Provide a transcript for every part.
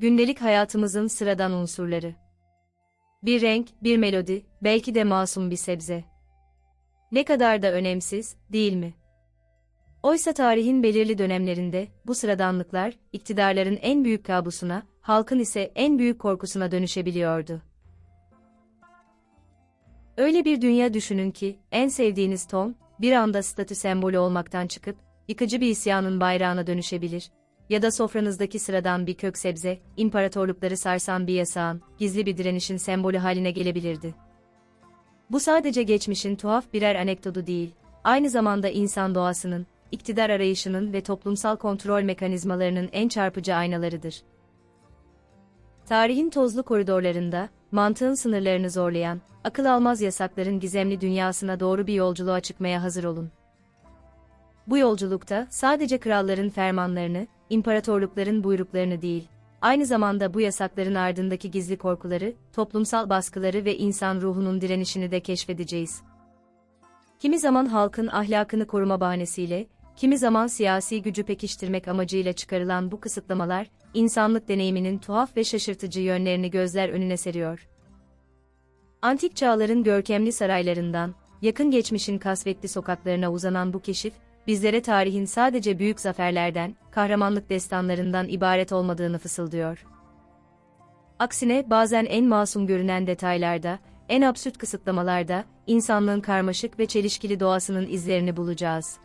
gündelik hayatımızın sıradan unsurları. Bir renk, bir melodi, belki de masum bir sebze. Ne kadar da önemsiz, değil mi? Oysa tarihin belirli dönemlerinde bu sıradanlıklar iktidarların en büyük kabusuna, halkın ise en büyük korkusuna dönüşebiliyordu. Öyle bir dünya düşünün ki en sevdiğiniz ton bir anda statü sembolü olmaktan çıkıp yıkıcı bir isyanın bayrağına dönüşebilir ya da sofranızdaki sıradan bir kök sebze, imparatorlukları sarsan bir yasağın, gizli bir direnişin sembolü haline gelebilirdi. Bu sadece geçmişin tuhaf birer anekdotu değil, aynı zamanda insan doğasının, iktidar arayışının ve toplumsal kontrol mekanizmalarının en çarpıcı aynalarıdır. Tarihin tozlu koridorlarında, mantığın sınırlarını zorlayan, akıl almaz yasakların gizemli dünyasına doğru bir yolculuğa çıkmaya hazır olun. Bu yolculukta sadece kralların fermanlarını, imparatorlukların buyruklarını değil, aynı zamanda bu yasakların ardındaki gizli korkuları, toplumsal baskıları ve insan ruhunun direnişini de keşfedeceğiz. Kimi zaman halkın ahlakını koruma bahanesiyle, kimi zaman siyasi gücü pekiştirmek amacıyla çıkarılan bu kısıtlamalar, insanlık deneyiminin tuhaf ve şaşırtıcı yönlerini gözler önüne seriyor. Antik çağların görkemli saraylarından, yakın geçmişin kasvetli sokaklarına uzanan bu keşif, bizlere tarihin sadece büyük zaferlerden, kahramanlık destanlarından ibaret olmadığını fısıldıyor. Aksine bazen en masum görünen detaylarda, en absürt kısıtlamalarda, insanlığın karmaşık ve çelişkili doğasının izlerini bulacağız.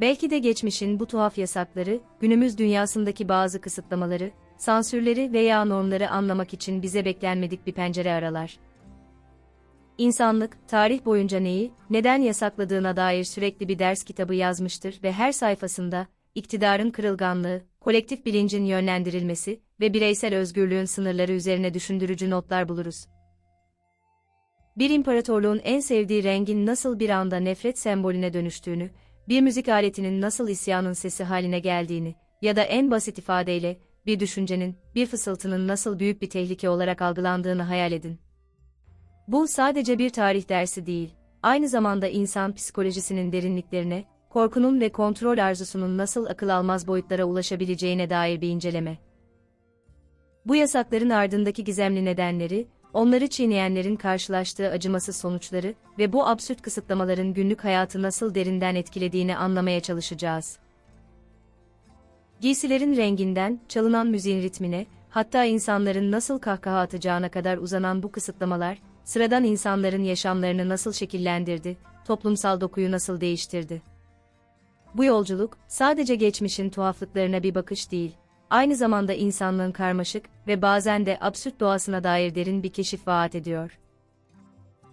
Belki de geçmişin bu tuhaf yasakları, günümüz dünyasındaki bazı kısıtlamaları, sansürleri veya normları anlamak için bize beklenmedik bir pencere aralar. İnsanlık, tarih boyunca neyi, neden yasakladığına dair sürekli bir ders kitabı yazmıştır ve her sayfasında, iktidarın kırılganlığı, kolektif bilincin yönlendirilmesi ve bireysel özgürlüğün sınırları üzerine düşündürücü notlar buluruz. Bir imparatorluğun en sevdiği rengin nasıl bir anda nefret sembolüne dönüştüğünü, bir müzik aletinin nasıl isyanın sesi haline geldiğini ya da en basit ifadeyle bir düşüncenin, bir fısıltının nasıl büyük bir tehlike olarak algılandığını hayal edin. Bu sadece bir tarih dersi değil, aynı zamanda insan psikolojisinin derinliklerine, korkunun ve kontrol arzusunun nasıl akıl almaz boyutlara ulaşabileceğine dair bir inceleme. Bu yasakların ardındaki gizemli nedenleri, onları çiğneyenlerin karşılaştığı acımasız sonuçları ve bu absürt kısıtlamaların günlük hayatı nasıl derinden etkilediğini anlamaya çalışacağız. Giysilerin renginden, çalınan müziğin ritmine, hatta insanların nasıl kahkaha atacağına kadar uzanan bu kısıtlamalar, sıradan insanların yaşamlarını nasıl şekillendirdi, toplumsal dokuyu nasıl değiştirdi. Bu yolculuk, sadece geçmişin tuhaflıklarına bir bakış değil, aynı zamanda insanlığın karmaşık ve bazen de absürt doğasına dair derin bir keşif vaat ediyor.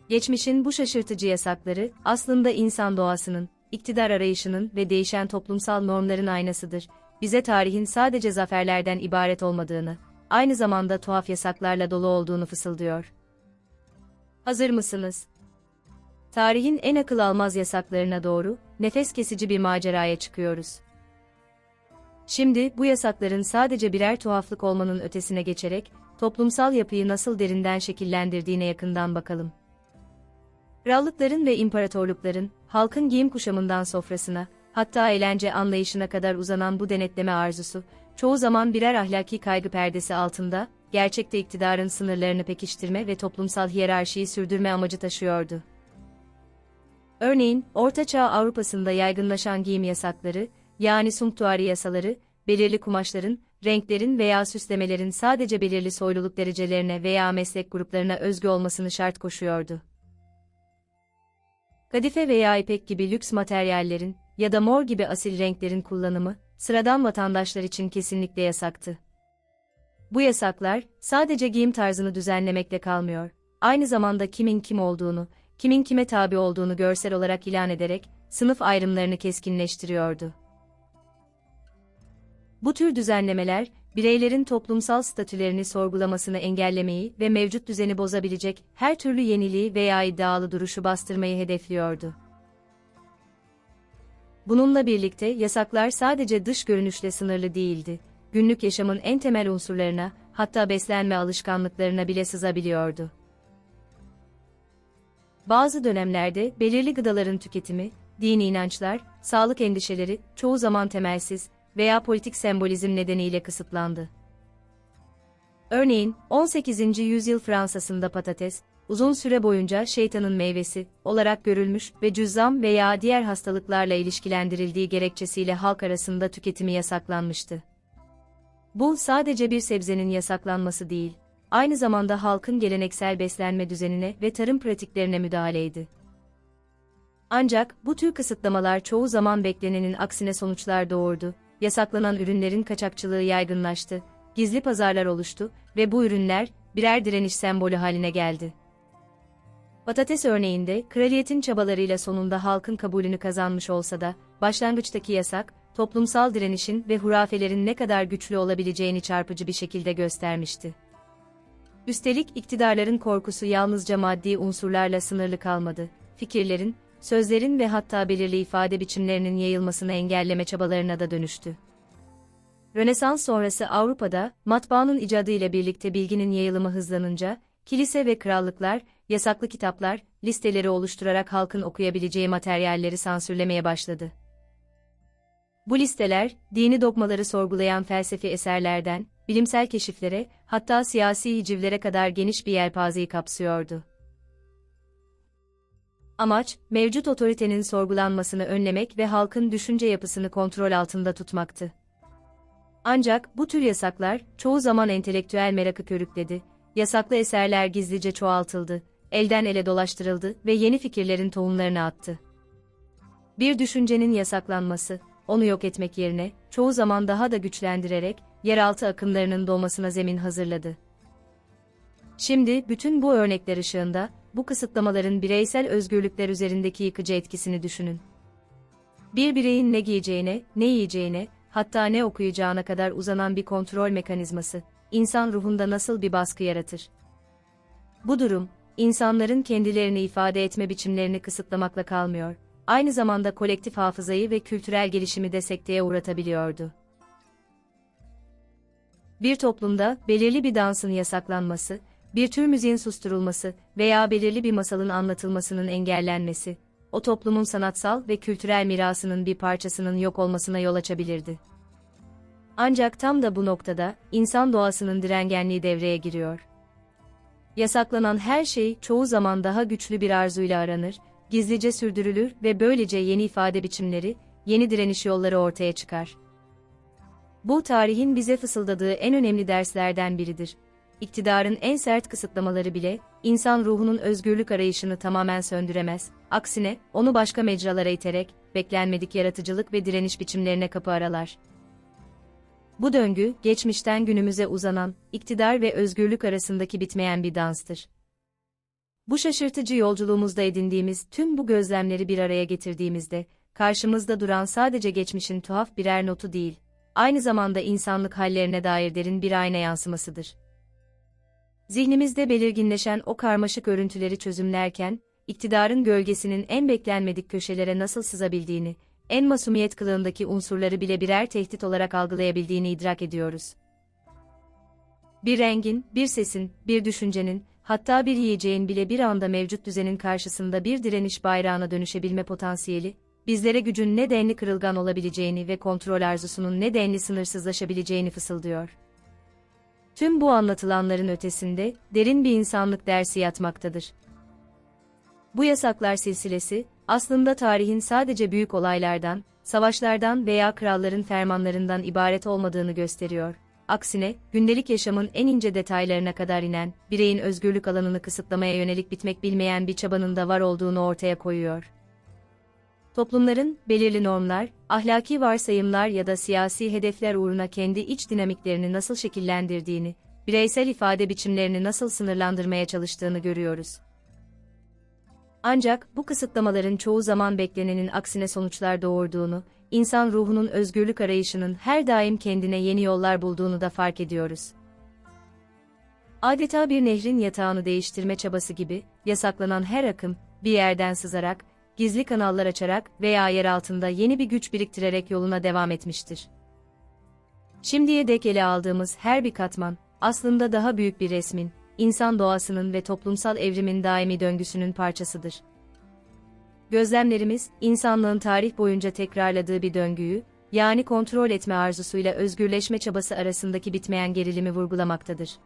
Geçmişin bu şaşırtıcı yasakları, aslında insan doğasının, iktidar arayışının ve değişen toplumsal normların aynasıdır, bize tarihin sadece zaferlerden ibaret olmadığını, aynı zamanda tuhaf yasaklarla dolu olduğunu fısıldıyor. Hazır mısınız? Tarihin en akıl almaz yasaklarına doğru, nefes kesici bir maceraya çıkıyoruz. Şimdi bu yasakların sadece birer tuhaflık olmanın ötesine geçerek, toplumsal yapıyı nasıl derinden şekillendirdiğine yakından bakalım. Krallıkların ve imparatorlukların, halkın giyim kuşamından sofrasına, hatta eğlence anlayışına kadar uzanan bu denetleme arzusu, çoğu zaman birer ahlaki kaygı perdesi altında, gerçekte iktidarın sınırlarını pekiştirme ve toplumsal hiyerarşiyi sürdürme amacı taşıyordu. Örneğin, Ortaçağ Avrupa'sında yaygınlaşan giyim yasakları, yani sumptuari yasaları, belirli kumaşların, renklerin veya süslemelerin sadece belirli soyluluk derecelerine veya meslek gruplarına özgü olmasını şart koşuyordu. Kadife veya ipek gibi lüks materyallerin ya da mor gibi asil renklerin kullanımı, sıradan vatandaşlar için kesinlikle yasaktı. Bu yasaklar, sadece giyim tarzını düzenlemekle kalmıyor, aynı zamanda kimin kim olduğunu, kimin kime tabi olduğunu görsel olarak ilan ederek, sınıf ayrımlarını keskinleştiriyordu. Bu tür düzenlemeler, bireylerin toplumsal statülerini sorgulamasını engellemeyi ve mevcut düzeni bozabilecek her türlü yeniliği veya iddialı duruşu bastırmayı hedefliyordu. Bununla birlikte yasaklar sadece dış görünüşle sınırlı değildi, günlük yaşamın en temel unsurlarına, hatta beslenme alışkanlıklarına bile sızabiliyordu. Bazı dönemlerde belirli gıdaların tüketimi, dini inançlar, sağlık endişeleri, çoğu zaman temelsiz, veya politik sembolizm nedeniyle kısıtlandı. Örneğin, 18. yüzyıl Fransa'sında patates, uzun süre boyunca şeytanın meyvesi olarak görülmüş ve cüzzam veya diğer hastalıklarla ilişkilendirildiği gerekçesiyle halk arasında tüketimi yasaklanmıştı. Bu sadece bir sebzenin yasaklanması değil, aynı zamanda halkın geleneksel beslenme düzenine ve tarım pratiklerine müdahaleydi. Ancak bu tür kısıtlamalar çoğu zaman beklenenin aksine sonuçlar doğurdu. Yasaklanan ürünlerin kaçakçılığı yaygınlaştı, gizli pazarlar oluştu ve bu ürünler birer direniş sembolü haline geldi. Patates örneğinde kraliyetin çabalarıyla sonunda halkın kabulünü kazanmış olsa da başlangıçtaki yasak toplumsal direnişin ve hurafelerin ne kadar güçlü olabileceğini çarpıcı bir şekilde göstermişti. Üstelik iktidarların korkusu yalnızca maddi unsurlarla sınırlı kalmadı. Fikirlerin, sözlerin ve hatta belirli ifade biçimlerinin yayılmasını engelleme çabalarına da dönüştü. Rönesans sonrası Avrupa'da, matbaanın icadı ile birlikte bilginin yayılımı hızlanınca, kilise ve krallıklar, yasaklı kitaplar, listeleri oluşturarak halkın okuyabileceği materyalleri sansürlemeye başladı. Bu listeler, dini dogmaları sorgulayan felsefi eserlerden, bilimsel keşiflere, hatta siyasi hicivlere kadar geniş bir yelpazeyi kapsıyordu. Amaç, mevcut otoritenin sorgulanmasını önlemek ve halkın düşünce yapısını kontrol altında tutmaktı. Ancak bu tür yasaklar çoğu zaman entelektüel merakı körükledi. Yasaklı eserler gizlice çoğaltıldı, elden ele dolaştırıldı ve yeni fikirlerin tohumlarını attı. Bir düşüncenin yasaklanması, onu yok etmek yerine, çoğu zaman daha da güçlendirerek, yeraltı akımlarının doğmasına zemin hazırladı. Şimdi, bütün bu örnekler ışığında, bu kısıtlamaların bireysel özgürlükler üzerindeki yıkıcı etkisini düşünün. Bir bireyin ne giyeceğine, ne yiyeceğine, hatta ne okuyacağına kadar uzanan bir kontrol mekanizması, insan ruhunda nasıl bir baskı yaratır? Bu durum, insanların kendilerini ifade etme biçimlerini kısıtlamakla kalmıyor, aynı zamanda kolektif hafızayı ve kültürel gelişimi de sekteye uğratabiliyordu. Bir toplumda belirli bir dansın yasaklanması, bir tür müziğin susturulması veya belirli bir masalın anlatılmasının engellenmesi, o toplumun sanatsal ve kültürel mirasının bir parçasının yok olmasına yol açabilirdi. Ancak tam da bu noktada, insan doğasının direngenliği devreye giriyor. Yasaklanan her şey çoğu zaman daha güçlü bir arzuyla aranır, gizlice sürdürülür ve böylece yeni ifade biçimleri, yeni direniş yolları ortaya çıkar. Bu tarihin bize fısıldadığı en önemli derslerden biridir. İktidarın en sert kısıtlamaları bile, insan ruhunun özgürlük arayışını tamamen söndüremez, aksine, onu başka mecralara iterek, beklenmedik yaratıcılık ve direniş biçimlerine kapı aralar. Bu döngü, geçmişten günümüze uzanan, iktidar ve özgürlük arasındaki bitmeyen bir danstır. Bu şaşırtıcı yolculuğumuzda edindiğimiz tüm bu gözlemleri bir araya getirdiğimizde, karşımızda duran sadece geçmişin tuhaf birer notu değil, aynı zamanda insanlık hallerine dair derin bir ayna yansımasıdır. Zihnimizde belirginleşen o karmaşık örüntüleri çözümlerken, iktidarın gölgesinin en beklenmedik köşelere nasıl sızabildiğini, en masumiyet kılığındaki unsurları bile birer tehdit olarak algılayabildiğini idrak ediyoruz. Bir rengin, bir sesin, bir düşüncenin, hatta bir yiyeceğin bile bir anda mevcut düzenin karşısında bir direniş bayrağına dönüşebilme potansiyeli, bizlere gücün ne denli kırılgan olabileceğini ve kontrol arzusunun ne denli sınırsızlaşabileceğini fısıldıyor. Tüm bu anlatılanların ötesinde, derin bir insanlık dersi yatmaktadır. Bu yasaklar silsilesi, aslında tarihin sadece büyük olaylardan, savaşlardan veya kralların fermanlarından ibaret olmadığını gösteriyor. Aksine, gündelik yaşamın en ince detaylarına kadar inen, bireyin özgürlük alanını kısıtlamaya yönelik bitmek bilmeyen bir çabanın da var olduğunu ortaya koyuyor. Toplumların, belirli normlar, ahlaki varsayımlar ya da siyasi hedefler uğruna kendi iç dinamiklerini nasıl şekillendirdiğini, bireysel ifade biçimlerini nasıl sınırlandırmaya çalıştığını görüyoruz. Ancak bu kısıtlamaların çoğu zaman beklenenin aksine sonuçlar doğurduğunu, insan ruhunun özgürlük arayışının her daim kendine yeni yollar bulduğunu da fark ediyoruz. Adeta bir nehrin yatağını değiştirme çabası gibi, yasaklanan her akım, bir yerden sızarak, gizli kanallar açarak veya yer altında yeni bir güç biriktirerek yoluna devam etmiştir. Şimdiye dek ele aldığımız her bir katman, aslında daha büyük bir resmin, insan doğasının ve toplumsal evrimin daimi döngüsünün parçasıdır. Gözlemlerimiz, insanlığın tarih boyunca tekrarladığı bir döngüyü, yani kontrol etme arzusuyla özgürleşme çabası arasındaki bitmeyen gerilimi vurgulamaktadır.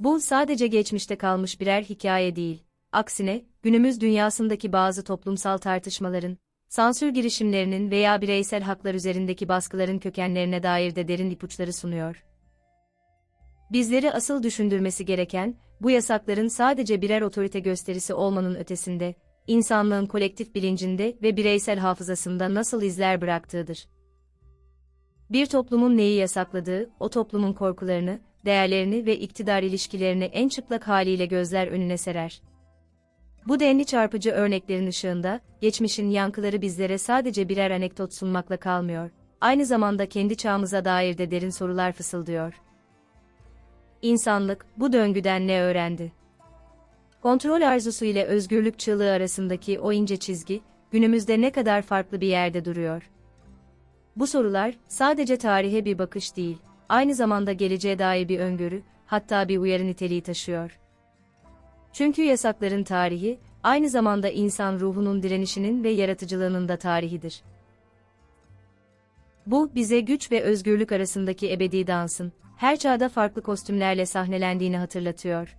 Bu sadece geçmişte kalmış birer hikaye değil. Aksine, günümüz dünyasındaki bazı toplumsal tartışmaların, sansür girişimlerinin veya bireysel haklar üzerindeki baskıların kökenlerine dair de derin ipuçları sunuyor. Bizleri asıl düşündürmesi gereken, bu yasakların sadece birer otorite gösterisi olmanın ötesinde, insanlığın kolektif bilincinde ve bireysel hafızasında nasıl izler bıraktığıdır. Bir toplumun neyi yasakladığı, o toplumun korkularını, değerlerini ve iktidar ilişkilerini en çıplak haliyle gözler önüne serer. Bu denli çarpıcı örneklerin ışığında, geçmişin yankıları bizlere sadece birer anekdot sunmakla kalmıyor, aynı zamanda kendi çağımıza dair de derin sorular fısıldıyor. İnsanlık, bu döngüden ne öğrendi? Kontrol arzusu ile özgürlük çığlığı arasındaki o ince çizgi, günümüzde ne kadar farklı bir yerde duruyor? Bu sorular, sadece tarihe bir bakış değil, aynı zamanda geleceğe dair bir öngörü, hatta bir uyarı niteliği taşıyor. Çünkü yasakların tarihi, aynı zamanda insan ruhunun direnişinin ve yaratıcılığının da tarihidir. Bu, bize güç ve özgürlük arasındaki ebedi dansın, her çağda farklı kostümlerle sahnelendiğini hatırlatıyor.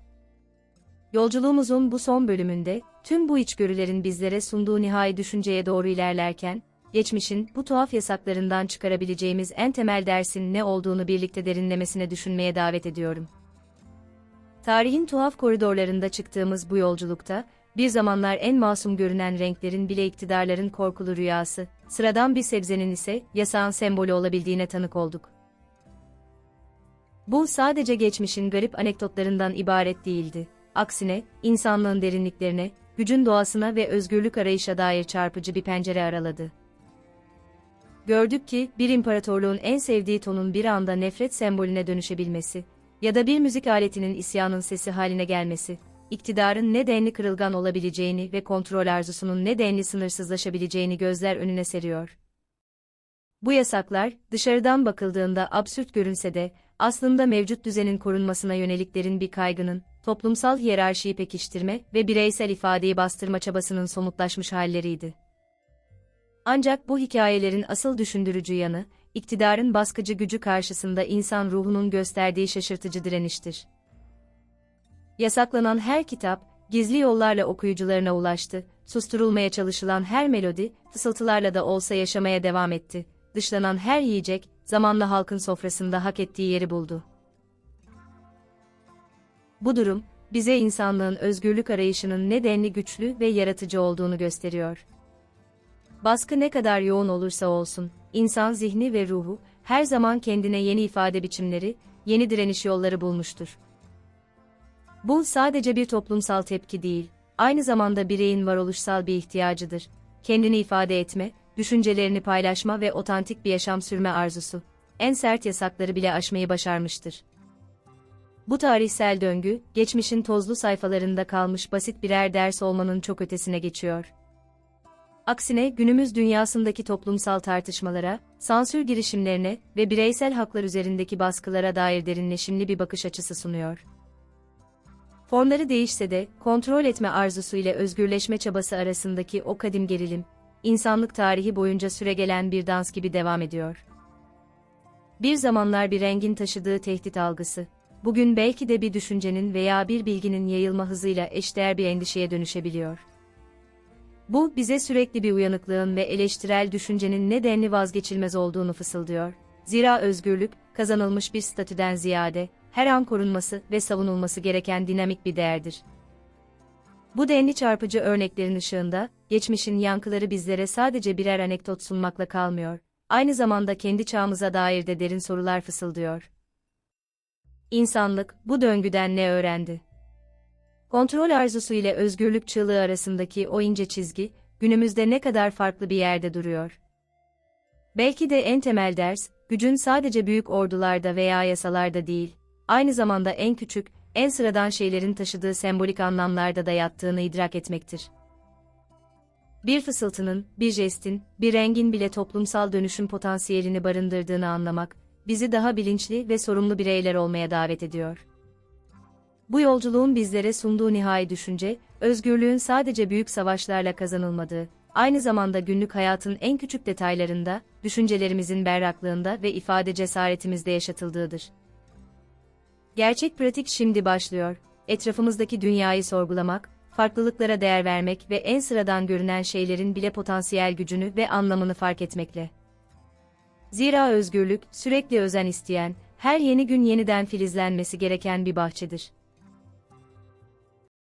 Yolculuğumuzun bu son bölümünde, tüm bu içgörülerin bizlere sunduğu nihai düşünceye doğru ilerlerken, geçmişin bu tuhaf yasaklarından çıkarabileceğimiz en temel dersin ne olduğunu birlikte derinlemesine düşünmeye davet ediyorum. Tarihin tuhaf koridorlarında çıktığımız bu yolculukta, bir zamanlar en masum görünen renklerin bile iktidarların korkulu rüyası, sıradan bir sebzenin ise yasağın sembolü olabildiğine tanık olduk. Bu sadece geçmişin garip anekdotlarından ibaret değildi. Aksine, insanlığın derinliklerine, gücün doğasına ve özgürlük arayışa dair çarpıcı bir pencere araladı. Gördük ki, bir imparatorluğun en sevdiği tonun bir anda nefret sembolüne dönüşebilmesi, ya da bir müzik aletinin isyanın sesi haline gelmesi, iktidarın ne denli kırılgan olabileceğini ve kontrol arzusunun ne denli sınırsızlaşabileceğini gözler önüne seriyor. Bu yasaklar, dışarıdan bakıldığında absürt görünse de, aslında mevcut düzenin korunmasına yöneliklerin bir kaygının, toplumsal hiyerarşiyi pekiştirme ve bireysel ifadeyi bastırma çabasının somutlaşmış halleriydi. Ancak bu hikayelerin asıl düşündürücü yanı, iktidarın baskıcı gücü karşısında insan ruhunun gösterdiği şaşırtıcı direniştir. Yasaklanan her kitap, gizli yollarla okuyucularına ulaştı, susturulmaya çalışılan her melodi, fısıltılarla da olsa yaşamaya devam etti, dışlanan her yiyecek, zamanla halkın sofrasında hak ettiği yeri buldu. Bu durum, bize insanlığın özgürlük arayışının ne denli güçlü ve yaratıcı olduğunu gösteriyor. Baskı ne kadar yoğun olursa olsun, insan zihni ve ruhu, her zaman kendine yeni ifade biçimleri, yeni direniş yolları bulmuştur. Bu sadece bir toplumsal tepki değil, aynı zamanda bireyin varoluşsal bir ihtiyacıdır. Kendini ifade etme, düşüncelerini paylaşma ve otantik bir yaşam sürme arzusu, en sert yasakları bile aşmayı başarmıştır. Bu tarihsel döngü, geçmişin tozlu sayfalarında kalmış basit birer ders olmanın çok ötesine geçiyor. Aksine günümüz dünyasındaki toplumsal tartışmalara, sansür girişimlerine ve bireysel haklar üzerindeki baskılara dair derinleşimli bir bakış açısı sunuyor. Formları değişse de, kontrol etme arzusu ile özgürleşme çabası arasındaki o kadim gerilim, insanlık tarihi boyunca süregelen bir dans gibi devam ediyor. Bir zamanlar bir rengin taşıdığı tehdit algısı, bugün belki de bir düşüncenin veya bir bilginin yayılma hızıyla eşdeğer bir endişeye dönüşebiliyor. Bu, bize sürekli bir uyanıklığın ve eleştirel düşüncenin nedenli vazgeçilmez olduğunu fısıldıyor. Zira özgürlük, kazanılmış bir statüden ziyade, her an korunması ve savunulması gereken dinamik bir değerdir. Bu denli çarpıcı örneklerin ışığında, geçmişin yankıları bizlere sadece birer anekdot sunmakla kalmıyor, aynı zamanda kendi çağımıza dair de derin sorular fısıldıyor. İnsanlık, bu döngüden ne öğrendi? Kontrol arzusu ile özgürlük çığlığı arasındaki o ince çizgi, günümüzde ne kadar farklı bir yerde duruyor. Belki de en temel ders, gücün sadece büyük ordularda veya yasalarda değil, aynı zamanda en küçük, en sıradan şeylerin taşıdığı sembolik anlamlarda da yattığını idrak etmektir. Bir fısıltının, bir jestin, bir rengin bile toplumsal dönüşüm potansiyelini barındırdığını anlamak, bizi daha bilinçli ve sorumlu bireyler olmaya davet ediyor. Bu yolculuğun bizlere sunduğu nihai düşünce, özgürlüğün sadece büyük savaşlarla kazanılmadığı, aynı zamanda günlük hayatın en küçük detaylarında, düşüncelerimizin berraklığında ve ifade cesaretimizde yaşatıldığıdır. Gerçek pratik şimdi başlıyor. Etrafımızdaki dünyayı sorgulamak, farklılıklara değer vermek ve en sıradan görünen şeylerin bile potansiyel gücünü ve anlamını fark etmekle. Zira özgürlük, sürekli özen isteyen, her yeni gün yeniden filizlenmesi gereken bir bahçedir.